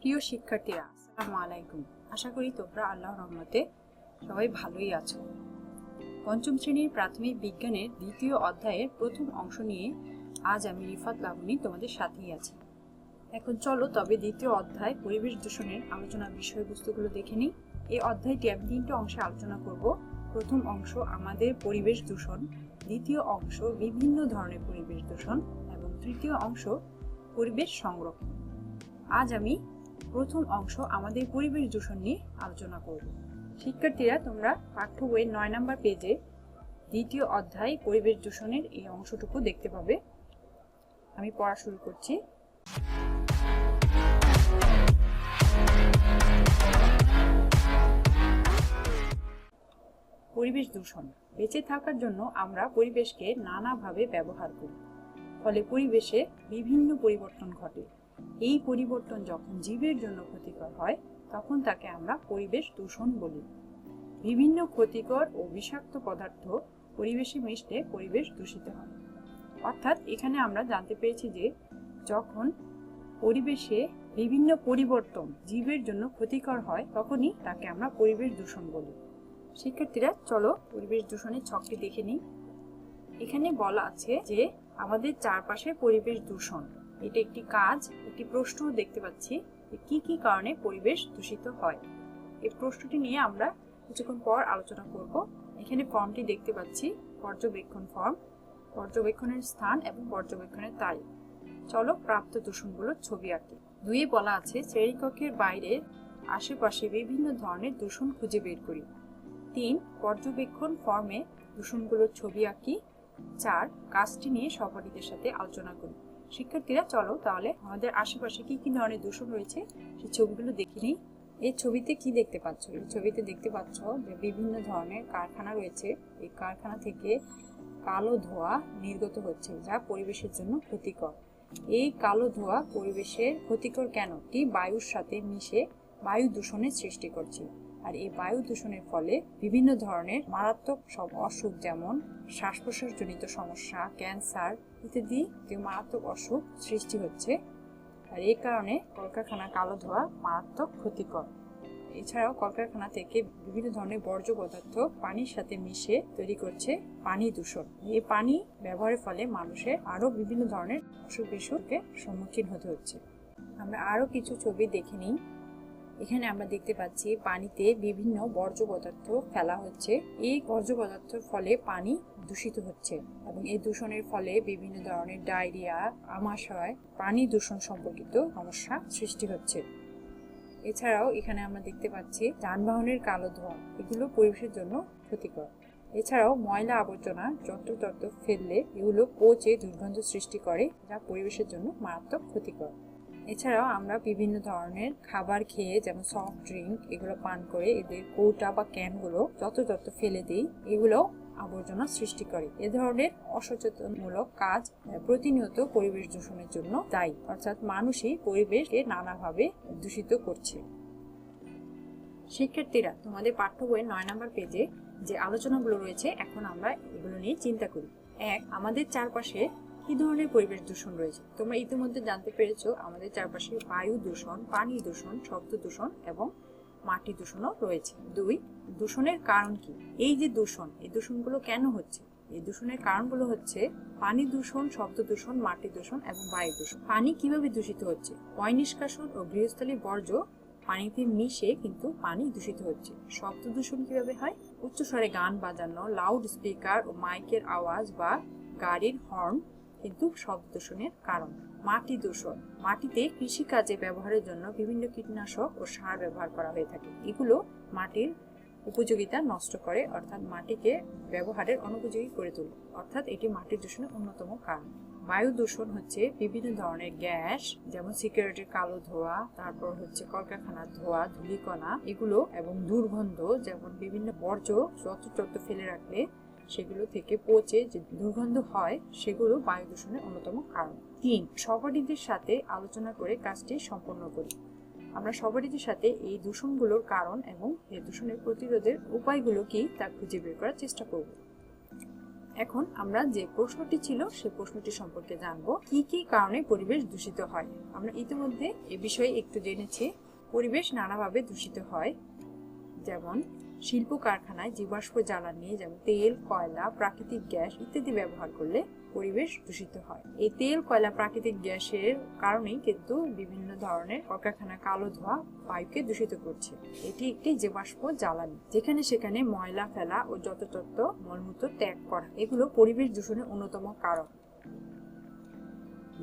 প্রিয় শিক্ষার্থীরা, আসসালামু আলাইকুম। আশা করি তোমরা আল্লাহর রহমতে সবাই ভালোই আছো। পঞ্চম শ্রেণির প্রাথমিক বিজ্ঞানের দ্বিতীয় অধ্যায়ের প্রথম অংশ নিয়ে আজ আমি রিফাত লাবণী তোমাদের সাথেই আছি। এখন চলো তবে দ্বিতীয় অধ্যায় পরিবেশ দূষণের আলোচনার বিষয়বস্তুগুলো দেখে নিই। এই অধ্যায়টি আমি তিনটে অংশে আলোচনা করব। প্রথম অংশ, আমাদের পরিবেশ দূষণ। দ্বিতীয় অংশ, বিভিন্ন ধরনের পরিবেশ দূষণ। এবং তৃতীয় অংশ, পরিবেশ সংরক্ষণ। আজ আমি প্রথম অংশ আমাদের পরিবেশ দূষণ নিয়ে আলোচনা করব। শিক্ষার্থীরা, তোমরা পাঠ্য বইয়ের নয় নম্বর পেজে দ্বিতীয় অধ্যায় পরিবেশ দূষণের এই অংশটুকু দেখতে পাবে। আমি পড়া শুরু করছি। পরিবেশ দূষণ। বেঁচে থাকার জন্য আমরা পরিবেশকে নানাভাবে ব্যবহার করি। ফলে পরিবেশে বিভিন্ন পরিবর্তন ঘটে। এই পরিবর্তন যখন জীবের জন্য ক্ষতিকর হয়, তখন তাকে আমরা পরিবেশ দূষণ বলি। বিভিন্ন ক্ষতিকর ও বিষাক্ত পদার্থ পরিবেশে মিশলে পরিবেশ দূষিত হয়। অর্থাৎ এখানে আমরা জানতে পেরেছি যে, যখন পরিবেশে বিভিন্ন পরিবর্তন জীবের জন্য ক্ষতিকর হয়, তখনই তাকে আমরা পরিবেশ দূষণ বলি। শিক্ষার্থীরা, চলো পরিবেশ দূষণের ছকটি দেখে নিই। এখানে বলা আছে যে, আমাদের চারপাশে পরিবেশ দূষণ। এটা একটি কাজ, একটি প্রশ্ন দেখতে পাচ্ছি কি কি কারণে পরিবেশ দূষিত হয়। এই প্রশ্নটি নিয়ে আমরা কিছুক্ষণ পর আলোচনা করব। এখানে ফর্মটি দেখতে পাচ্ছি, পর্যবেক্ষণ ফর্ম, পর্যবেক্ষণের স্থান এবং পর্যবেক্ষণের তারিখ। চলো প্রাপ্ত দূষণগুলোর ছবি আঁকি। দুয়ে বলা আছে, শ্রেণীকক্ষের বাইরে আশেপাশে বিভিন্ন ধরনের দূষণ খুঁজে বের করি। তিন, পর্যবেক্ষণ ফর্মে দূষণগুলোর ছবি আঁকি। চার, কাজটি নিয়ে সহপাঠীদের সাথে আলোচনা করি। শিক্ষার্থীরা, চলো তাহলে আমাদের আশেপাশে কি কি ধরনের দূষণ রয়েছে, সেই ছবিগুলো দেখে নিই। এই ছবিতে কি দেখতে পাচ্ছ? এই ছবিতে দেখতে পাচ্ছ যে বিভিন্ন ধরনের কারখানা রয়েছে। এই কারখানা থেকে কালো ধোঁয়া নির্গত হচ্ছে, যা পরিবেশের জন্য ক্ষতিকর। এই কালো ধোঁয়া পরিবেশের ক্ষতিকর কেন? টি বায়ুর সাথে মিশে বায়ু দূষণের সৃষ্টি করছে। আর এই বায়ু দূষণের ফলে বিভিন্ন ধরনের মারাত্মক সব অসুখ যেমন শ্বাস প্রশ্বাসজনিত সমস্যা, ক্যান্সার ইত্যাদি মারাত্মক অসুখ সৃষ্টি হচ্ছে। আর এই কারণে কলকারখানা কালো ধোঁয়া মারাত্মক ক্ষতিকর। এছাড়াও কলকারখানা থেকে বিভিন্ন ধরনের বর্জ্য পদার্থ পানির সাথে মিশে তৈরি করছে পানি দূষণ। এই পানি ব্যবহারের ফলে মানুষের আরও বিভিন্ন ধরনের অসুখ বিসুখের সম্মুখীন হতে হচ্ছে। আমরা আরও কিছু ছবি দেখে নিই। এখানে আমরা দেখতে পাচ্ছি পানিতে বিভিন্ন বর্জ্য পদার্থ ফেলা হচ্ছে। এই বর্জ্য পদার্থের ফলে পানি দূষিত হচ্ছে এবং এই দূষণের ফলে বিভিন্ন ধরনের ডায়রিয়া আমাশয় পানি দূষণ সম্পর্কিত সমস্যা সৃষ্টি হচ্ছে। এছাড়াও এখানে আমরা দেখতে পাচ্ছি যানবাহনের কালো ধোঁয়া, এগুলো পরিবেশের জন্য ক্ষতিকর। এছাড়াও ময়লা আবর্জনা যত্রতত্র ফেললে এগুলো পচে দুর্গন্ধ সৃষ্টি করে, যা পরিবেশের জন্য মারাত্মক ক্ষতিকর। এছাড়াও আমরা বিভিন্ন ধরনের খাবার খেয়ে যেমন সফট ড্রিঙ্ক এগুলো পান করে এদের কৌটা বা ক্যানগুলো যত্রতত্র ফেলে দিই, এগুলো আবর্জনা সৃষ্টি করে। এ ধরনের অসচেতনমূলক কাজ প্রতিনিয়ত পরিবেশ দূষণের জন্য দায়ী। অর্থাৎ মানুষই পরিবেশকে নানাভাবে দূষিত করছে। শিক্ষার্থীরা, তোমাদের পাঠ্য বইয়ের নয় নম্বর পেজে যে আলোচনাগুলো রয়েছে, এখন আমরা এগুলো নিয়ে চিন্তা করি। এক, আমাদের চারপাশে কি ধরনের পরিবেশ দূষণ রয়েছে। তোমরা ইতিমধ্যে জানতে পেরেছ, আমাদের চারপাশে বায়ু দূষণ, পানি দূষণ, শব্দ দূষণ এবং মাটি দূষণও রয়েছে। দুই, দূষণের কারণ কি? এই যে দূষণ, এই দূষণগুলো কেন হচ্ছে? এই দূষণের কারণগুলো হচ্ছে পানি দূষণ, শব্দ দূষণ, মাটি দূষণ এবং বায়ু দূষণ। পানি কীভাবে দূষিত হচ্ছে? পয় নিষ্কাশন ও গৃহস্থলী বর্জ্য পানিতে মিশে কিন্তু পানি দূষিত হচ্ছে। শব্দ দূষণ কীভাবে হয়? উচ্চস্বরে গান বাজানো লাউড স্পিকার ও মাইকের আওয়াজ বা গাড়ির হর্ন কিন্তু শব্দ দূষণের কারণ। মাটি দূষণ। মাটিতে কৃষিকাজে ব্যবহারের জন্য বিভিন্ন কীটনাশক ও সার ব্যবহার করা হয়ে থাকে। এগুলো মাটির উপযোগিতা নষ্ট করে, অর্থাৎ মাটিকে ব্যবহারের অনুপযোগী করে তোলে। অর্থাৎ এটি মাটির দূষণের অন্যতম কারণ। বায়ু দূষণ হচ্ছে বিভিন্ন ধরনের গ্যাস, যেমন সিকিউরিটির কালো ধোঁয়া, তারপর হচ্ছে কলকারখানার ধোঁয়া, ধূলিকণা, এগুলো এবং দুর্গন্ধ, যেমন বিভিন্ন বর্জ্য যত্র ফেলে রাখলে সেগুলো থেকে পচে যে দুর্গন্ধ হয়, সেগুলো বায়ু দূষণের অন্যতম কারণ। তিন, সহপাঠীদের সাথে আলোচনা করে কাজটি সম্পন্ন করি। আমরা সহপাঠীদের সাথে এই দূষণগুলোর কারণ এবং এই দূষণের প্রতিরোধের উপায়গুলো কি তা খুঁজে বের করার চেষ্টা করব। এখন আমরা যে প্রশ্নটি ছিল, সে প্রশ্নটি সম্পর্কে জানব। কি কি কারণে পরিবেশ দূষিত হয়? আমরা ইতিমধ্যে এ বিষয়ে একটু জেনেছি। পরিবেশ নানাভাবে দূষিত হয়। যেমন শিল্প কারখানায় জীবাশ্ম জ্বালানি, যেমন তেল, কয়লা, প্রাকৃতিক গ্যাস ইত্যাদি ব্যবহার করলে পরিবেশ দূষিত হয়। এই তেল, কয়লা, প্রাকৃতিক গ্যাসের কারণেই কিন্তু বিভিন্ন ধরনের কলকারখানা কালো ধোঁয়া বায়ুকে দূষিত করছে। এটি একটি জীবাশ্ম জ্বালানি, যেখানে সেখানে ময়লা ফেলা ও যত্রতত্ত্ব মলমূত্র ত্যাগ করা, এগুলো পরিবেশ দূষণের অন্যতম কারণ।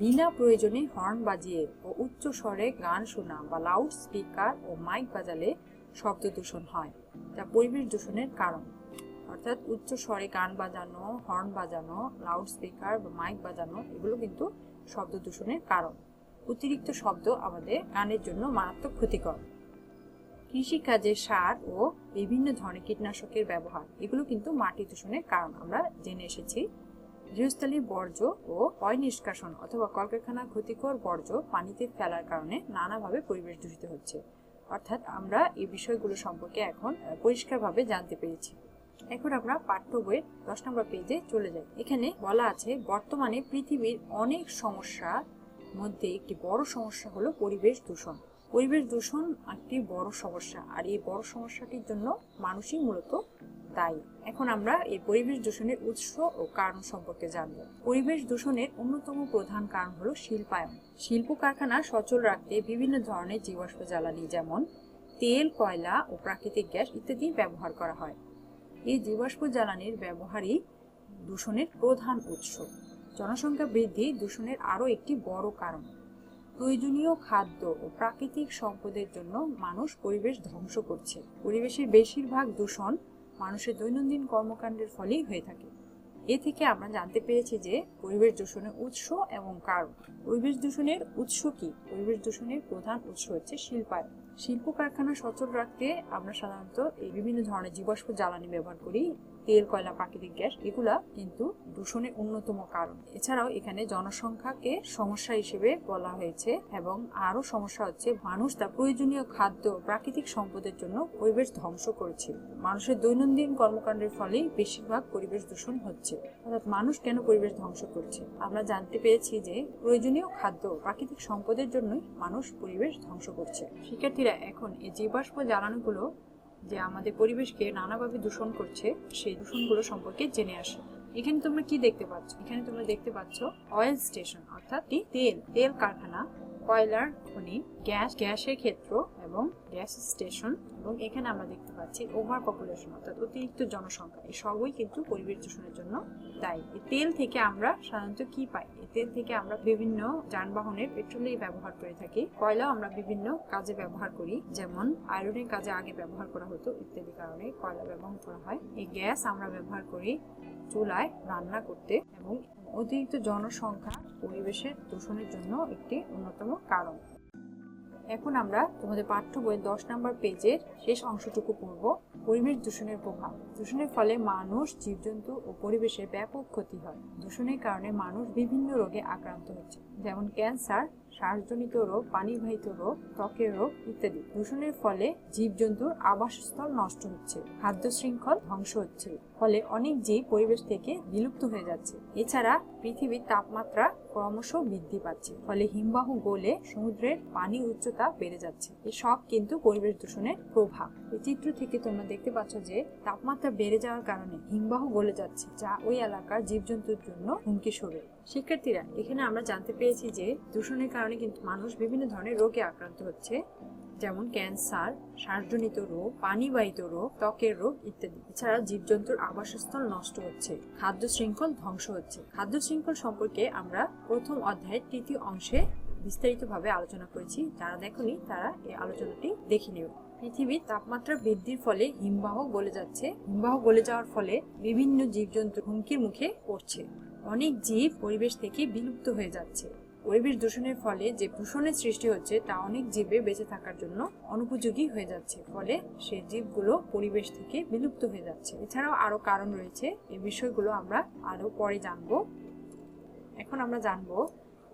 বিনা প্রয়োজনে হর্ন বাজিয়ে ও উচ্চ স্বরে গান শোনা বা লাউড স্পিকার ও মাইক বাজালে শব্দ দূষণ হয়, যা পরিবেশ দূষণের কারণ। অর্থাৎ উচ্চ স্বরে গান বাজানো, হর্ন বাজানো লাউড স্পিকার বা মাইক বাজানো, এগুলো কিন্তু শব্দ দূষণের কারণ। অতিরিক্ত শব্দ আমাদের গানের জন্য মারাত্মক ক্ষতিকর। কৃষিকাজে সার ও বিভিন্ন ধরনের কীটনাশকের ব্যবহার, এগুলো কিন্তু মাটি দূষণের কারণ। আমরা জেনে এসেছি, গৃহস্থলী বর্জ্য ও পয় নিষ্কাশন অথবা কলকারখানা ক্ষতিকর বর্জ্য পানিতে ফেলার কারণে নানাভাবে পরিবেশ দূষিত হচ্ছে। অর্থাৎ আমরা এই বিষয়গুলো সম্পর্কে এখন পরিষ্কারভাবে জানতে পেরেছি। এখন আমরা পাঠ্য বইয়ের দশ নম্বর পেজে চলে যাই। এখানে বলা আছে, বর্তমানে পৃথিবীর অনেক সমস্যার মধ্যে একটি বড় সমস্যা হলো পরিবেশ দূষণ। পরিবেশ দূষণ একটি বড় সমস্যা। আর এই বড় সমস্যাটির জন্য মানুষই মূলত দায়ী এখন আমরা এই পরিবেশ দূষণের উৎস ও কারণ সম্পর্কে জানব। পরিবেশ দূষণের অন্যতম প্রধান কারণ হলো শিল্পায়ন। শিল্প কারখানা সচল রাখতে বিভিন্ন ধরনের জীবাশ্ম জ্বালানি যেমন তেল, কয়লা ও প্রাকৃতিক গ্যাস ইত্যাদি ব্যবহার করা হয়। এই জীবাশ্ম জ্বালানির ব্যবহারই দূষণের প্রধান উৎস। জনসংখ্যা বৃদ্ধি দূষণের আরও একটি বড় কারণ। প্রয়োজনীয় খাদ্য ও প্রাকৃতিক সম্পদের জন্য মানুষ পরিবেশ ধ্বংস করছে। পরিবেশের বেশিরভাগ দূষণ মানুষের দৈনন্দিন কর্মকাণ্ডের ফলেই হয়ে থাকে। এ থেকে আমরা জানতে পেরেছি যে পরিবেশ দূষণের উৎস এবং কারণ। পরিবেশ দূষণের উৎস কি? পরিবেশ দূষণের প্রধান উৎস হচ্ছে শিল্পায়ন। শিল্প কারখানা সচল রাখতে আমরা সাধারণত এই বিভিন্ন ধরনের জীবাশ্ম জ্বালানি ব্যবহার করি। তেল, কয়লা, প্রাকৃতিক গ্যাস, এগুলা কিন্তু দূষণের অন্যতম কারণ। এছাড়াও এখানে জনসংখ্যাকে সমস্যা হিসেবে বলা হয়েছে এবং আরও সমস্যা হচ্ছে মানুষ তার প্রয়োজনীয় খাদ্য, প্রাকৃতিক সম্পদের জন্য পরিবেশ ধ্বংস করেছে। মানুষের দৈনন্দিন কর্মকাণ্ডের ফলেই বেশিরভাগ পরিবেশ দূষণ হচ্ছে। অর্থাৎ মানুষ কেন পরিবেশ ধ্বংস করছে? আমরা জানতে পেরেছি যে প্রয়োজনীয় খাদ্য, প্রাকৃতিক সম্পদের জন্যই মানুষ পরিবেশ ধ্বংস করছে। শিক্ষার্থীরা এখন এই জীবাশ্ম জ্বালানোগুলো যে আমাদের পরিবেশকে নানাভাবে দূষণ করছে, সেই দূষণগুলো সম্পর্কে জেনে আসে। এখানে তোমরা কি দেখতে পাচ্ছ? এখানে তোমরা দেখতে পাচ্ছ অয়েল স্টেশন অর্থাৎ তেল। তেল কারখানা, কয়লার খনি, গ্যাস, গ্যাসের ক্ষেত্র এবং গ্যাস স্টেশন এবং এখানে আমরা দেখতে পাচ্ছি ওভার পপুলেশন, অর্থাৎ অতিরিক্ত জনসংখ্যা। এই সবই কিন্তু পরিবেশ দূষণের জন্য দায়ী। এই তেল থেকে আমরা সাধারণত কি পাই? এই তেল থেকে আমরা বিভিন্ন যানবাহনের পেট্রোলের ব্যবহার করে থাকি। কয়লা আমরা বিভিন্ন কাজে ব্যবহার করি, যেমন আয়রনের কাজে আগে ব্যবহার করা হতো ইত্যাদি কারণে কয়লা ব্যবহার করা হয়। এই গ্যাস আমরা ব্যবহার করি চুলায় রান্না করতে এবং অতিরিক্ত জনসংখ্যা পরিবেশের দূষণের জন্য একটি অন্যতম কারণ। এখন আমরা তোমাদের পাঠ্য বইয়ের দশ নম্বর পেজের শেষ অংশটুকু পড়ব। পরিবেশ দূষণের প্রভাব। দূষণের ফলে মানুষ, জীবজন্তু ও পরিবেশের ব্যাপক ক্ষতি হয়। দূষণের কারণে মানুষ বিভিন্ন রোগে আক্রান্ত হচ্ছে, যেমন ক্যান্সার শ্বাসজনিত রোগ, পানিবাহিত রোগ, ত্বকের রোগ ইত্যাদি। দূষণের ফলে জীবজন্তুর আবাসস্থল নষ্ট হচ্ছে, খাদ্য শৃঙ্খল ধ্বংস হচ্ছে। ফলে অনেক জীব পরিবেশ থেকে বিলুপ্ত হয়ে যাচ্ছে। এছাড়া পৃথিবীর তাপমাত্রা ক্রমশ বৃদ্ধি পাচ্ছে, ফলে হিমবাহ গোলে সমুদ্রের পানি উচ্চতা বেড়ে যাচ্ছে। এসব কিন্তু পরিবেশ দূষণের প্রভাব। এই চিত্র থেকে তোমরা দেখতে পাচ্ছ যে তাপমাত্রা বেড়ে যাওয়ার কারণে হিমবাহ গলে যাচ্ছে, যা ওই এলাকার জীবজন্তুর জন্য হুমকি স্বরূপ। শিক্ষার্থীরা, এখানে আমরা জানতে পেরেছি যে দূষণের কারণে কিন্তু মানুষ বিভিন্ন ধরনের রোগে আক্রান্ত হচ্ছে, যেমন ক্যান্সার শ্বাসজনিত রোগ, পানিবাহিত রোগ, ত্বকের রোগ ইত্যাদি। এছাড়া জীবজন্তুর আবাসস্থল নষ্ট হচ্ছে, খাদ্য শৃঙ্খল ধ্বংস হচ্ছে। খাদ্য শৃঙ্খল সম্পর্কে আমরা প্রথম অধ্যায়ের তৃতীয় অংশে বিস্তারিতভাবে আলোচনা করেছি। যারা দেখনি, তারা এই আলোচনাটি দেখে নেবে। পৃথিবীর তাপমাত্রা বৃদ্ধির ফলে হিমবাহ গলে যাচ্ছে। হিমবাহ গলে যাওয়ার ফলে বিভিন্ন জীবজন্তু হুমকির মুখে পড়ছে। অনেক জীব পরিবেশ থেকে বিলুপ্ত হয়ে যাচ্ছে। পরিবেশ দূষণের ফলে যে দূষণের সৃষ্টি হচ্ছে, তা অনেক জীবে বেঁচে থাকার জন্য অনুপযোগী হয়ে যাচ্ছে। ফলে সে জীবগুলো পরিবেশ থেকে বিলুপ্ত হয়ে যাচ্ছে। এছাড়াও আরও কারণ রয়েছে। এই বিষয়গুলো আমরা আরও পরে জানব। এখন আমরা জানব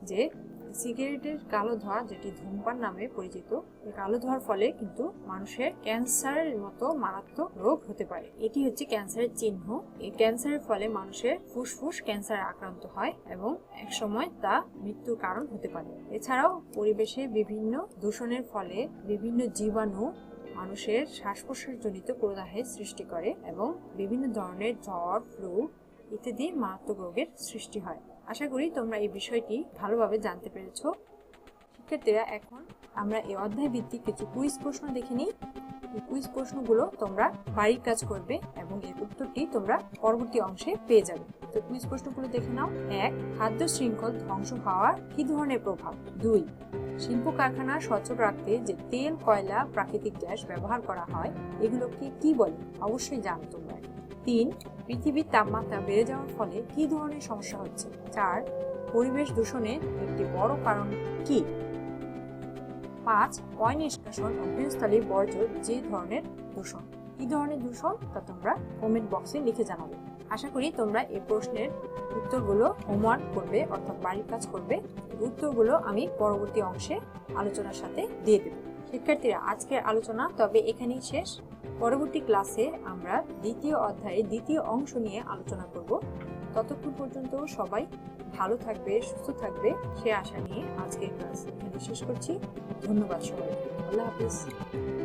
যে সিগারেটের কালো ধোঁয়া, যেটি ধূমপান নামে পরিচিত, এই কালো ধোঁয়ার ফলে কিন্তু মানুষের ক্যান্সারের মতো মারাত্মক রোগ হতে পারে। এটি হচ্ছে ক্যান্সারের চিহ্ন। এই ক্যান্সারের ফলে মানুষের ফুসফুস ক্যান্সারে আক্রান্ত হয় এবং একসময় তা মৃত্যুর কারণ হতে পারে। এছাড়াও পরিবেশে বিভিন্ন দূষণের ফলে বিভিন্ন জীবাণু মানুষের শ্বাস প্রশ্বাসজনিত প্রদাহের সৃষ্টি করে এবং বিভিন্ন ধরনের জ্বর, ফ্লু ইত্যাদি মারাত্মক রোগের সৃষ্টি হয়। আশা করি তোমরা এই বিষয়টি ভালোভাবে জানতে পেরেছ। শিক্ষার্থীরা, এখন আমরা এই অধ্যায় ভিত্তিক কিছু কুইজ প্রশ্ন দেখে নিই। এই কুইজ প্রশ্নগুলো তোমরা বাড়ির কাজ করবে এবং এর উত্তরটি তোমরা পরবর্তী অংশে পেয়ে যাবে। তো কুইজ প্রশ্নগুলো দেখে নাও। এক, খাদ্য শৃঙ্খল ধ্বংস হওয়ার কি ধরনের প্রভাব? দুই, শিল্প কারখানা সচল রাখতে যে তেল, কয়লা, প্রাকৃতিক গ্যাস ব্যবহার করা হয়, এগুলোকে কি বলে? অবশ্যই জানো তোমরা। তিন পৃথিবীর তাপমাত্রা বেড়ে যাওয়ার ফলে কি ধরনের সমস্যা হচ্ছে? চার, পরিবেশ দূষণের একটি বড় কারণ কি? পাঁচ, পয় নিষ্কাশন গৃহস্থালী বর্জ্য যে ধরনের দূষণ। কি ধরনের দূষণ? তা তোমরা কমেন্ট বক্সে লিখে জানাবে। আশা করি তোমরা এই প্রশ্নের উত্তরগুলো হোমওয়ার্ক করবে, অর্থাৎ বাড়ির কাজ করবে। উত্তরগুলো আমি পরবর্তী অংশে আলোচনার সাথে দিয়ে দেব। শিক্ষার্থীরা, আজকের আলোচনা তবে এখানেই শেষ। পরবর্তী ক্লাসে আমরা দ্বিতীয় অধ্যায়ে দ্বিতীয় অংশ নিয়ে আলোচনা করব। ততক্ষণ পর্যন্ত সবাই ভালো থাকবে, সুস্থ থাকবে, সে আশা নিয়ে আজকের ক্লাস এখানে শেষ করছি। ধন্যবাদ সবাই আল্লাহ হাফিজ।